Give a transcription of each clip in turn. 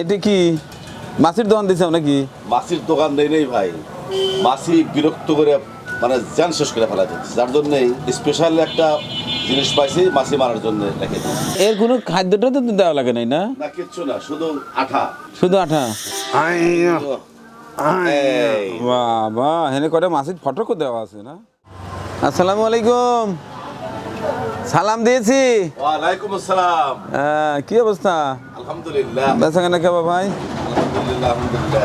এটা কি মাছের দোকান দিছে নাকি? মাসির দোকান নেই নেই ভাই। মাসি বিরক্ত করে মানে যান শেষ করে ফেলা যাচ্ছে যার জন্য স্পেশাল একটা জিনিস পাইছি মাসি মারার জন্য রেখে এর কোনো খাদ্যটা তো দেওয়া লাগে নাই না? না কিচ্ছু না শুধু আঠা। শুধু আঠা? বাবা হেনে করে মাছের ফটকও দেওয়া আছে না? আসসালামু আলাইকুম। সালাম দিয়েছি। ওয়ালাইকুম আসসালাম। কি অবস্থা? আলহামদুলিল্লাহ। বেচা কেনা কেবা ভাই? আলহামদুলিল্লাহ আলহামদুলিল্লাহ।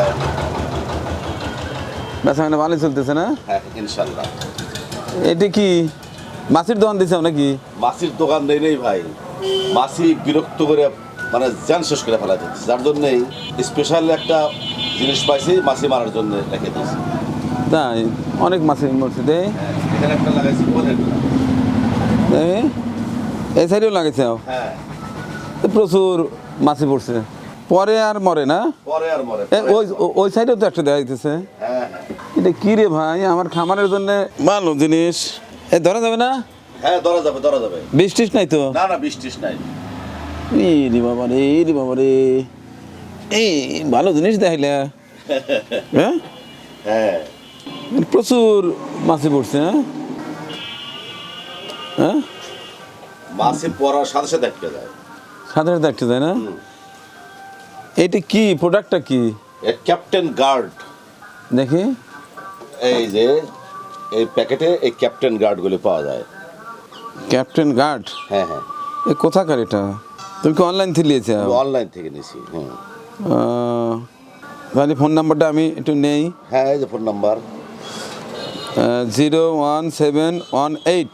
বেচা কেনা ভালোই চলতেছে না? হ্যাঁ ইনশাল্লাহ এটা কি মাছের দোকান দিছে নাকি? মাসির দোকান নেই নেই ভাই। মাসি বিরক্ত করে মানে যান শেষ করে ফেলা যাচ্ছে যার জন্য স্পেশাল একটা জিনিস পাইছি মাসি মারার জন্য রেখে দিয়েছি। তাই অনেক মাছের মরছে দে। এখানে একটা লাগাইছি এই সাইডেও লাগেছে হ্যাঁ। প্রচুর মাছি পড়ছে। পরে আর মরে না? পরে আর মরে ওই ওই সাইডেও তো একটা দেখা দিতেছে হ্যাঁ হ্যাঁ। এটা কি রে ভাই? আমার খামারের জন্য ভালো জিনিস। এ ধরা যাবে না? হ্যাঁ ধরা যাবে ধরা যাবে। বিষ নাই তো? না না বৃষ্টিস নাই। ই রে বাবা রে ই রে বাবা রে। এই ভালো জিনিস দেখাইলে। হ্যাঁ? হ্যাঁ। প্রচুর মাছি পড়ছে হ্যাঁ? হ্যাঁ? মাসি পড়ার সাথে সাথে আটকে যায়। সাধারণত একটা যায় না? এটা কি? প্রোডাক্টটা কি? Captain guard. দেখি। এই যে এই প্যাকেটে এই ক্যাপ্টেন গার্ডগুলি পাওয়া যায়। Captain guard? হ্যাঁ হ্যাঁ। এ কোথাকার এটা? তুমি কি অনলাইন থেকে নিয়েছে? অনলাইন থেকে নিছি হুম। তাহলে ফোন নাম্বারটা আমি একটু নেই। হ্যাঁ এই যে phone number. Zero one seven one eight.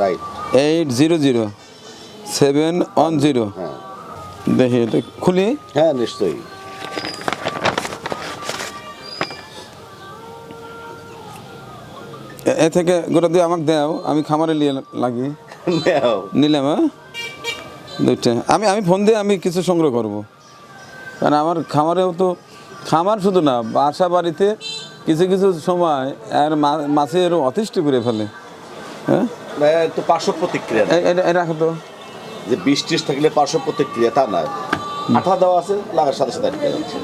Right. Eight zero zero. Seven one zero. হ্যাঁ। দেখি এটা খুলি? হ্যাঁ নিশ্চয়ই। এ- থেকে গোটা দিয়ে আমাকে দাও আমি খামারে নিয়ে লাগি। নিলাম হ্যাঁ? দুইটা। আমি আমি ফোন দিয়ে আমি কিছু সংগ্রহ করব। কারণ আমার খামারেও তো খামার শুধু না বাসা বাড়িতে কিছু কিছু সময় আর মা- মাছের অতিষ্ঠ করে ফেলে। হ্যাঁ? তো পার্শ্ব প্রতিক্রিয়া। এটা- এটা রাখো তো। যে বৃষ্টিস থাকলে পার্শ্ব প্রতিক্রিয়া তা না আঠা দেওয়া আছে লাগার সাথে সাথে আটকে যাচ্ছে।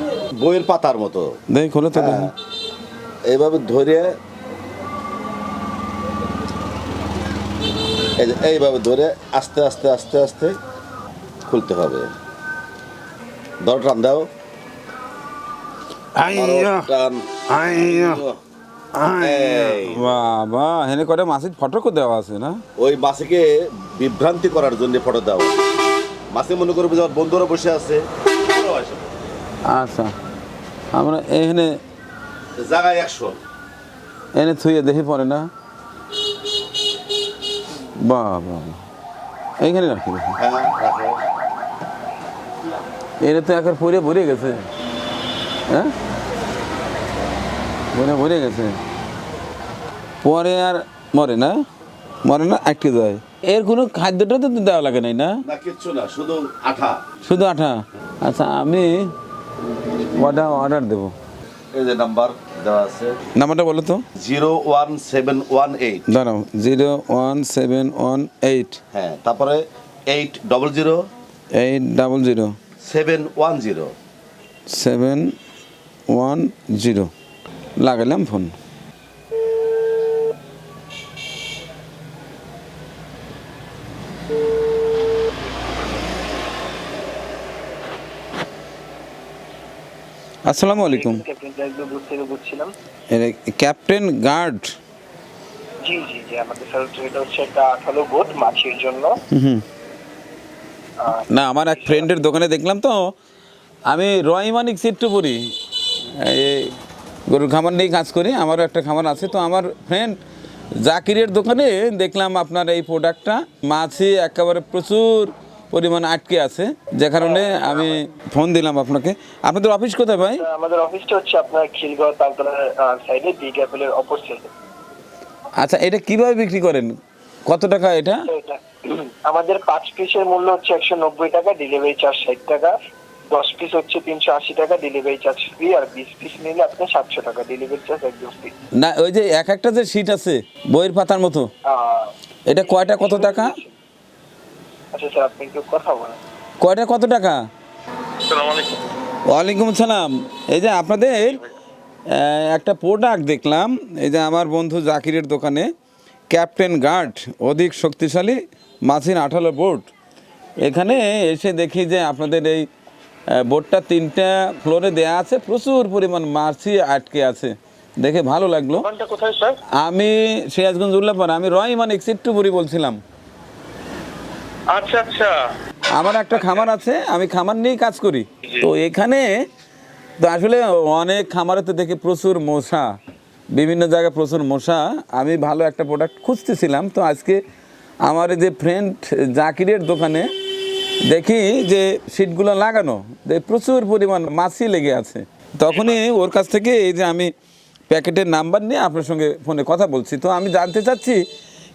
বইয়ের পাতার মতো। দেখি খোলো তো হ্যাঁ। এইভাবে ধরে এই এইভাবে ধরে আস্তে আস্তে আস্তে আস্তে খুলতে হবে। ধর টান দাও। টান এই, বাবা হেনে করে মাছের ফটকও দেওয়া আছে না? ওই মাসিকে বিভ্রান্তি করার জন্য ফটো দাও মাসি মনে করবে যে বন্ধুরা বসে আছে। আচ্ছা। আমরা এখানে জায়গায় একশো। এনে থুয়ে দেখি পরে না? বাবা। এইখানে রাখি হ্যাঁ এনে তো একবার পরে ভরে গেছে। হ্যাঁ? ভরে ভরে গেছে। পরে আর মরে না? মরে না আটকে যায়। এর কোনো খাদ্যটা তো দেওয়া লাগে নাই না? না কিচ্ছু না শুধু আঠা। শুধু আঠা? আচ্ছা আমি অর্ডার অর্ডার দেবো। এই যে নাম্বার দেওয়া আছে। নাম্বারটা বলো তো। Zero one seven one eight দাঁড়াও zero one seven one eight হ্যাঁ তারপরে eight double zero eight double zero seven one zero seven one zero লাগালাম ফোন। আসসালামু আলাইকুম। ক্যাপ্টেন গার্ড জি জি জি আমাদের স্যার এটা হচ্ছে একটা আঠালো বোট মাছের জন্য। না আমার এক ফ্রেন্ডের দোকানে দেখলাম তো। আমি রয়মানিক চিত্রপুরি। এই গরুর খামার নিয়েই কাজ করি আমারও একটা খামার আছে। তো আমার ফ্রেন্ড জাকিরের দোকানে দেখলাম আপনার এই প্রোডাক্টটা মাছি একেবারে প্রচুর পরিমাণ আটকে আছে। যে কারণে আমি ফোন দিলাম আপনাকে। আপনাদের অফিস কোথায় ভাই? আমাদের অফিসটা হচ্ছে আপনার খিলগাঁও তালতলার সাইডে বিগ অ্যাপেলের অপর সাইডে আচ্ছা এটা কীভাবে বিক্রি করেন? কত টাকা এটা? এটা আমাদের পাঁচ পিসের মূল্য হচ্ছে একশো নব্বই টাকা ডেলিভারি চার্জ ষাট টাকা। দশ পিস হচ্ছে তিনশো আশি টাকা ডেলিভারি চার্জ ফ্রি আর বিশ পিস নিলে আপনার সাতশো টাকা ডেলিভারি চার্জ একদম ফ্রি না ওই যে এক একটা যে সিট আছে বইয়ের পাতার মতো এটা কয়টা কত টাকা? আচ্ছা স্যার আপনি একটু কথা বলেন। কয়টা কত টাকা? ওয়ালাইকুম আসসালাম। এই যে আপনাদের একটা প্রোডাক্ট দেখলাম এই যে আমার বন্ধু জাকিরের দোকানে ক্যাপ্টেন গার্ড অধিক শক্তিশালী মাছির আঠালো বোর্ড এখানে এসে দেখি যে আপনাদের এই বোর্ডটা তিনটা ফ্লোরে দেয়া আছে প্রচুর পরিমাণ মাছি আটকে আছে। দেখে ভালো লাগল। আমি সিরাজগঞ্জ উল্লাপাড়া আমি রহিমান এক্সিট্টুপুরি বলছিলাম। আচ্ছা আচ্ছা। আমার একটা খামার আছে আমি খামার নিয়েই কাজ করি। তো এখানে তো আসলে অনেক খামারে তো দেখি প্রচুর মশা বিভিন্ন জায়গায় প্রচুর মশা। আমি ভালো একটা প্রোডাক্ট খুঁজতেছিলাম। তো আজকে আমার যে ফ্রেন্ড জাকিরের দোকানে দেখি যে সিটগুলো লাগানো, যে প্রচুর পরিমাণ মাছি লেগে আছে। তখনই ওর কাছ থেকে এই যে আমি প্যাকেটের নাম্বার নিয়ে আপনার সঙ্গে ফোনে কথা বলছি। তো আমি জানতে চাচ্ছি,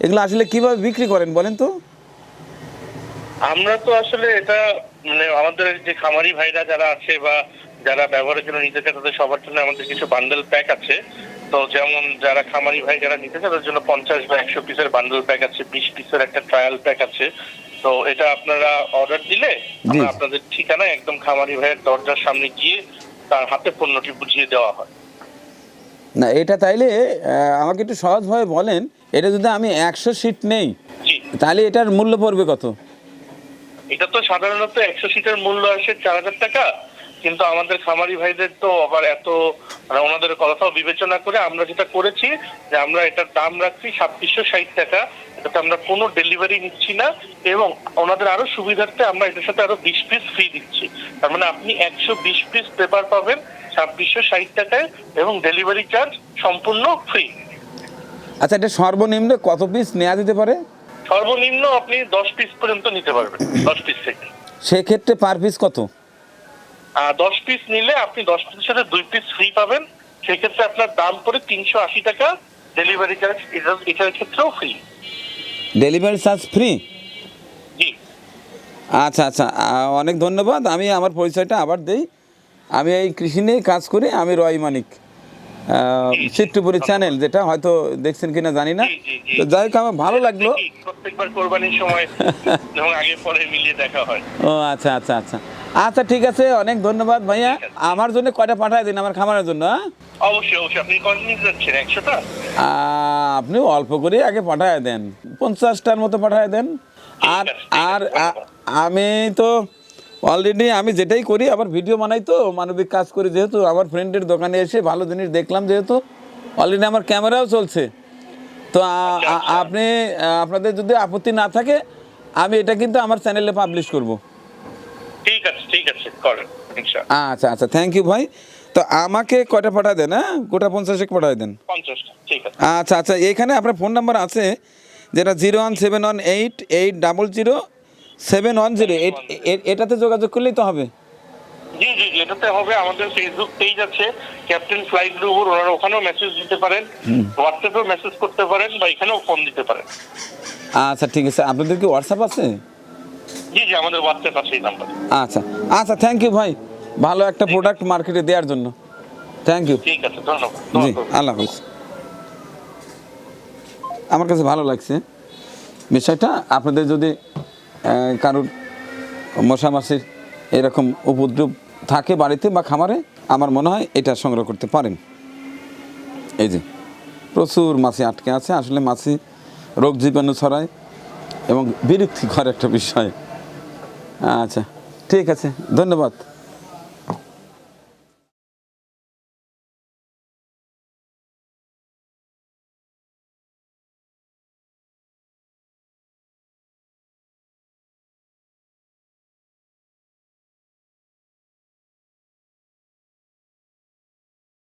এগুলো আসলে কীভাবে বিক্রি করেন বলেন তো? আমরা তো আসলে এটা মানে আমাদের যে খামারি ভাইরা যারা আছে বা যারা ব্যবহারের জন্য নিতে চায়, তাদের সবার জন্য আমাদের কিছু বান্ডেল প্যাক আছে। তো যেমন যারা খামারি ভাই যারা নিতে চায়, তাদের জন্য পঞ্চাশ বা একশো পিসের বান্ডেল প্যাক আছে, বিশ পিসের একটা ট্রায়াল প্যাক আছে। তো এটা আপনারা অর্ডার দিলে আমরা আপনাদের ঠিকানায় একদম খামারি ভাইয়ের দরজার সামনে গিয়ে তার হাতে পণ্যটি বুঝিয়ে দেওয়া হয়। না এটা তাইলে আমাকে একটু সহজভাবে বলেন এটা যদি আমি একশো সিট নেই তাহলে এটার মূল্য পড়বে কত? এটা তো সাধারণত একশো সিটের মূল্য আসে চার হাজার টাকা কিন্তু আমাদের খামারি ভাইদের তো আবার এত মানে ওনাদের কথাও বিবেচনা করে আমরা যেটা করেছি যে আমরা এটার দাম রাখছি ছাব্বিশশো ষাট টাকা এটাতে আমরা কোনো ডেলিভারি নিচ্ছি না এবং ওনাদের আরও সুবিধার্থে আমরা এটার সাথে আরও বিশ পিস ফ্রি দিচ্ছি। তার মানে আপনি একশো বিশ পিস পেপার পাবেন ছাব্বিশশো ষাট টাকায় এবং ডেলিভারি চার্জ সম্পূর্ণ ফ্রি আচ্ছা এটা সর্বনিম্ন কত পিস নেওয়া যেতে পারে? সর্বনিম্ন আপনি দশ পিস পর্যন্ত নিতে পারবেন দশ পিস থেকে। সেক্ষেত্রে পার পিস কত? দশ পিস নিলে আপনি দশ পিসের সাথে দুই পিস ফ্রি পাবেন। সেক্ষেত্রে আপনার দাম পড়ে তিনশো আশি টাকা। ডেলিভারি চার্জ এটার ক্ষেত্রেও ফ্রি ডেলিভারি চার্জ ফ্রি জি। আচ্ছা আচ্ছা। অনেক ধন্যবাদ। আমি আমার পরিচয়টা আবার দেই। আমি এই কৃষি নিয়ে কাজ করি আমি রয় মানিক। চিত্রপুরি চ্যানেল যেটা হয়তো দেখছেন কিনা জানি না। তো যাই হোক আমার ভালো লাগল। প্রত্যেকবার কোরবানির সময় এবং আগে পরে মিলিয়ে দেখা হয়। ও আচ্ছা আচ্ছা আচ্ছা। আচ্ছা ঠিক আছে অনেক ধন্যবাদ ভাইয়া। আমার জন্য কয়টা পাঠায় দিন আমার খামারের জন্য হ্যাঁ অবশ্যই অবশ্যই। আপনি নিতে যাচ্ছেন একশোটা? আপনি অল্প করে আগে পাঠায় দেন। পঞ্চাশটার মতো পাঠায় দেন। আর আর আমি তো অলরেডি আমি যেটাই করি আবার ভিডিও বানাই তো মানবিক কাজ করি যেহেতু আমার ফ্রেন্ডের দোকানে এসে ভালো জিনিস দেখলাম যেহেতু অলরেডি আমার ক্যামেরাও চলছে। তো আপনি আপনাদের যদি আপত্তি না থাকে আমি এটা কিন্তু আমার চ্যানেলে পাবলিশ করব। ঠিক আছে ঠিক আছে করেন ইনশাআল্লাহ। আচ্ছা আচ্ছা থ্যাংক ইউ ভাই। তো আমাকে কয়টা পাঠায় দেন হ্যাঁ? গোটা পঞ্চাশেক পাঠায় দেন। আচ্ছা আচ্ছা এখানে আপনার ফোন নাম্বার আছে যেটা zero one seven one eight eight double zero seven one zero এটাতে যোগাযোগ করলেই তো হবে। জি জি জি, এটাতে হবে। আমাদের ফেসবুক পেজ আছে ক্যাপ্টেন ফ্লাই গ্রুপ ওনারা ওখানেও মেসেজ দিতে পারেন হোয়াটসঅ্যাপেও মেসেজ করতে পারেন বা এখানেও ফোন দিতে পারেন। আচ্ছা ঠিক আছে। আপনাদের কি হোয়াটসঅ্যাপ আছে? জি জি আমাদের হোয়াটসঅ্যাপ আছে এই নাম্বার। আচ্ছা আচ্ছা থ্যাংক ইউ ভাই। ভালো একটা প্রোডাক্ট মার্কেটে দেওয়ার জন্য। থ্যাংক ইউ ঠিক আছে ধন্যবাদ। জি আল্লাহ হাফিজ। আমার কাছে ভালো লাগছে বিষয়টা। আপনাদের যদি কারোর মশা মাছির এরকম উপদ্রব থাকে বাড়িতে বা খামারে, আমার মনে হয় এটা সংগ্রহ করতে পারেন। এই যে, প্রচুর মাছি আটকে আছে। আসলে মাছি রোগ জীবাণু ছড়ায় এবং বিরক্তিকর একটা বিষয়। আচ্ছা ঠিক আছে, ধন্যবাদ।